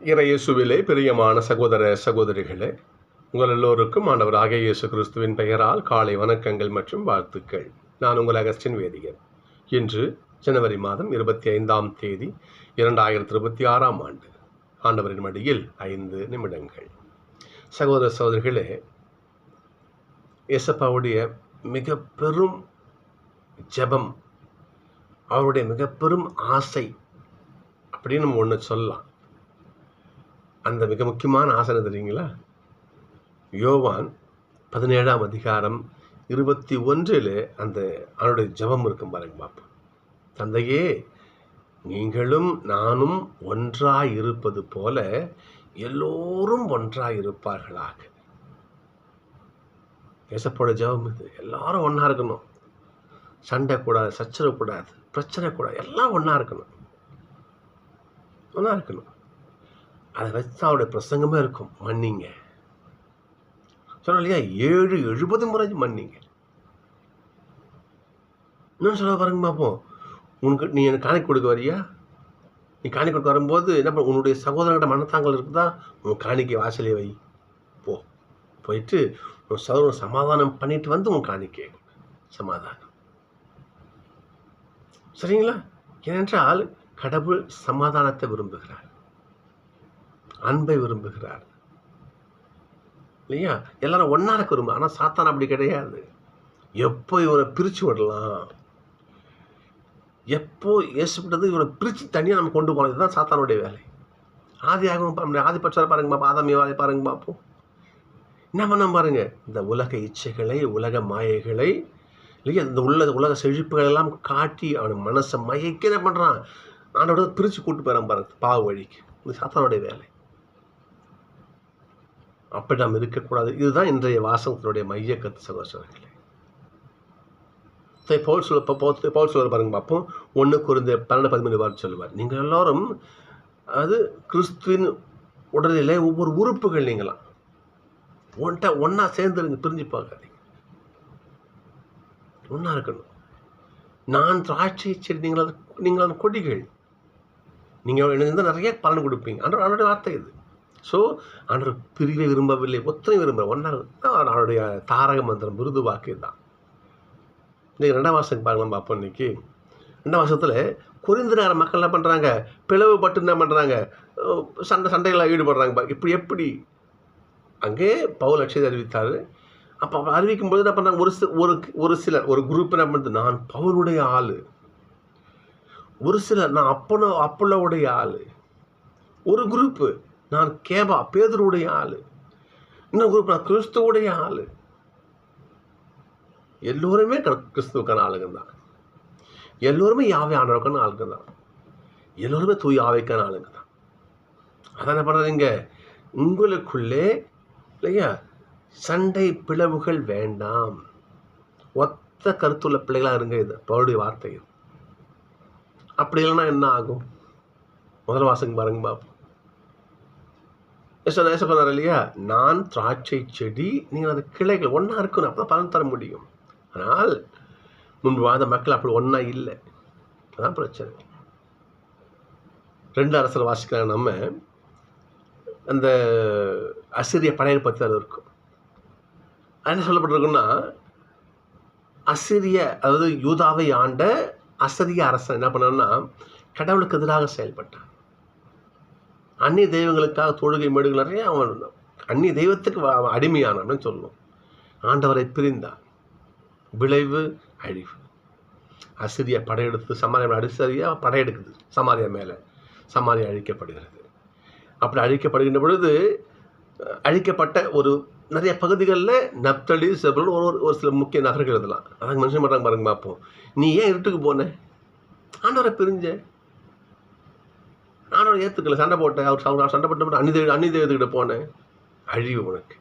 இறையேசுவிலே பிரியமான சகோதர சகோதரிகளே உங்கள் எல்லோருக்கும் ஆண்டவர் ஆகிய இயேசு கிறிஸ்துவின் பெயரால் காலை வணக்கங்கள் மற்றும் வாழ்த்துக்கள். நான் உங்கள் அகஸ்டின் வேதியர் இன்று ஜனவரி மாதம் இருபத்தி ஐந்தாம் தேதி இரண்டாயிரத்தி இருபத்தி ஆறாம் ஆண்டு. ஆண்டவரின் மடியில் ஐந்து நிமிடங்கள். சகோதர சகோதரிகளே இயேசப்பாவுடைய மிக பெரும் ஜெபம் அவருடைய மிக பெரும் ஆசை அப்படின்னு நம்ம ஒன்று சொல்லலாம். அந்த மிக முக்கியமான ஆசனம் தெரியுங்களா? யோவான் பதினேழாம் அதிகாரம் இருபத்தி ஒன்றில் அந்த அவனுடைய ஜெபம் இருக்கும் பாருங்க பார்ப்போம் தந்தையே நீங்களும் நானும் ஒன்றாய் இருப்பது போல எல்லோரும் ஒன்றாய் இருப்பார்களாக ஏசப்போட ஜெபம் இது. எல்லாரும் ஒன்றா இருக்கணும். சண்டை கூடாது சச்சரவு கூடாது பிரச்சனை கூடாது எல்லாம் ஒன்றா இருக்கணும். ஒன்றா இருக்கணும். அதை வச்சு அவருடைய பிரசங்கமே இருக்கும் மன்னிங்க. சொன்ன இல்லையா? ஏழு எழுபது முறை மன்னிங்க. இன்னும் சொல்ல பாருங்க பார்ப்போம் உனக்கு நீ எனக்கு காணிக்கை கொடுக்க வரியா? நீ காணிக்கை கொடுக்க வரும்போது என்ன பண்ண உன்னுடைய சகோதரங்கிட்ட மனத்தாங்கல் இருக்குதா? உன் காணிக்கை வாசலே வை. போ. போயிட்டு உன் சகோதரன் சமாதானம் பண்ணிட்டு வந்து உன் காணிக்கை சமாதானம். சரிங்களா? ஏனென்றால் கடவுள் சமாதானத்தை விரும்புகிறார். அன்பை விரும்புகிறார். இல்லையா? எல்லாரும் ஒன்றா இருக்க விரும்ப ஆனால் சாத்தான் அப்படி கிடையாது. எப்போ இவனை பிரித்து விடலாம்? எப்போ ஏசுப்பட்டது இவனை பிரித்து தனியாக நம்ம கொண்டு போகலாம்? இதுதான் சாத்தானுடைய வேலை. ஆதி ஆகும் ஆதி பட்சம் பாருங்க பாப்பா ஆதாம் ஏவாதை பாருங்க பார்ப்போம் என்ன பண்ண பாருங்க? இந்த உலக இச்சைகளை உலக மாயைகளை இல்லையா? இந்த உள்ள உலக செழிப்புகள் எல்லாம் காட்டி அவனுக்கு மனசை மயக்க என்ன பண்ணுறான் ஆனோட பிரித்து கூட்டு போயிடான் பாருங்க பாவ வழிக்கு. இது சாத்தானுடைய வேலை. அப்படி நாம் இருக்கக்கூடாது. இதுதான் இன்றைய வாசகத்தினுடைய மைய கருத்து சகோதரர்களே போல் சொல்ல போல் சொல்ல பாருங்க பார்ப்போம். ஒன்று குறைந்த பன்னெண்டு பதிமூணு வாரம் சொல்லுவார். நீங்கள் எல்லாரும் அது கிறிஸ்துவின் உடலில் ஒவ்வொரு உறுப்புகள் நீங்களாம். ஒன்ட்ட ஒன்றா சேர்ந்துருங்க பிரிஞ்சு பார்க்காதீங்க ஒன்றா இருக்கணும். நான் திராட்சை செடி நீங்கள் நீங்கள் கொடிகள். நீங்கள் இணைந்து நிறைய பலன் கொடுப்பீங்க. அன்ற வார்த்தை இது. ஸோ ஆண்டவர் பிரிவை விரும்பவில்லை ஒத்தனை விரும்ப ஒன்றா அவனுடைய தாரக மந்திரம் விருது வாக்கு தான் இன்றைக்கி ரெண்டாம் வருஷம் பார்க்கலாம் பார்ப்போம் இன்னைக்கு. ரெண்டாம் வருஷத்தில் குறிந்த நேர மக்கள் என்ன பண்ணுறாங்க பிளவுபட்டு என்ன பண்ணுறாங்க சண்டை சண்டைகளில் ஈடுபடுறாங்க இப்படி எப்படி? அங்கே பவுல் லட்சியத்தை அறிவித்தார். அப்போ அறிவிக்கும் போது என்ன பண்ணுறாங்க ஒரு சி ஒரு ஒரு சிலர் ஒரு குரூப் என்ன பண்ணுறது நான் பவுலுடைய ஆள். ஒரு சிலர் நான் அப்பனோ அப்பளோடைய ஆள். ஒரு குரூப்பு. நான் கேபா பேதருடைய ஆள். இன்னும் குரூப் நான் கிறிஸ்துவோடைய ஆள். எல்லோருமே கிறிஸ்துவுக்கான ஆளுங்க தான் எல்லோருமே யாவை ஆனவருக்கான ஆளுங்க தான் எல்லோருமே தூய் ஆவைக்கான ஆளுங்க தான் அதான் என்ன பண்ணுறீங்க உங்களுக்குள்ளே இல்லையா? சண்டை பிளவுகள் வேண்டாம். ஒத்த கருத்துள்ள பிள்ளைகளாக இருங்க இது பவுடைய வார்த்தை அப்படி இல்லைன்னா என்ன ஆகும்? முதல் வாசகம் பாருங்க பார்ப்போம் நேச பண்ணார் இல்லையா நான் திராட்சை செடி நீங்கள் அது கிளைகள் ஒன்றா இருக்கணும் அப்போ பலன் தர முடியும். ஆனால் முன்பு வாழ்ந்த மக்கள் அப்படி ஒன்றா இல்லை. அதான் பிரச்சனை. ரெண்டு அரசர் வாசிக்கிறாங்க நம்ம அந்த அசிரிய படையல் பற்றி அது இருக்கும். என்ன சொல்லப்பட்டிருக்குன்னா அசிரிய அதாவது யூதாவை ஆண்ட அசரிய அரசன் என்ன பண்ணான்னா கடவுளுக்கு எதிராக செயல்பட்டான். அந்நிய தெய்வங்களுக்காக தொழுகை மேடுகள் நிறைய அவன் அந்நிய தெய்வத்துக்கு அடிமையானான்னு சொல்லணும் ஆண்டவரை பிரிந்தான். விளைவு அழிவு. அசிரியா படையெடுத்து சமாரியா அடிசரியா படையெடுக்குது. சமாரியா மேலே. சமாரியா அழிக்கப்படுகிறது. அப்படி அழிக்கப்படுகின்ற பொழுது அழிக்கப்பட்ட ஒரு நிறைய பகுதிகளில் நப்தலி செபல் ஒரு ஒரு சில முக்கிய நகர்கள் இதெல்லாம். அதான் மனுஷன் பண்ணுறாங்க பாருங்க பார்ப்போம். நீ ஏன் இருட்டுக்கு போன? ஆண்டவரை பிரிஞ்ச. ஆண்டவரை ஏற்றுக்கல சண்டை போட்டேன். அவர் அவர் சண்டை போட்டு அன்னி தெய்வ அன்னி போனேன். அழிவு உனக்கு.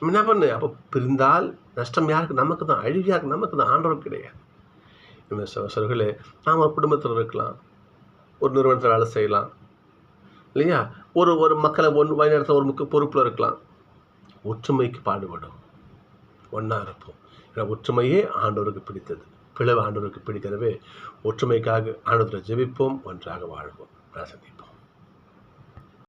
என்ன பண்ணு? அப்போ பிரிந்தால் நஷ்டம் யாருக்கு? நமக்கு தான். அழிவு யாருக்கு? நமக்கு தான். ஆண்டவர் கிடையாது. இந்த சொல்களே நாம் ஒரு குடும்பத்தில் இருக்கலாம். ஒரு நிறுவனத்தில் வேலை செய்யலாம். இல்லையா? ஒரு ஒரு மக்களை ஒன் வழிநடத்த ஒரு முக்கிய பொறுப்பில் இருக்கலாம். ஒற்றுமைக்கு பாடுபடும். ஒன்றா இருப்போம். ஏன்னா ஒற்றுமையே ஆண்டவருக்கு பிடித்தது. பிளவு ஆண்டவருக்கு பிடிக்கிறவே ஒற்றுமைக்காக ஆண்டவரை ஜெபிப்போம் ஒன்றாக வாழ்வோம். Gracias, tipo.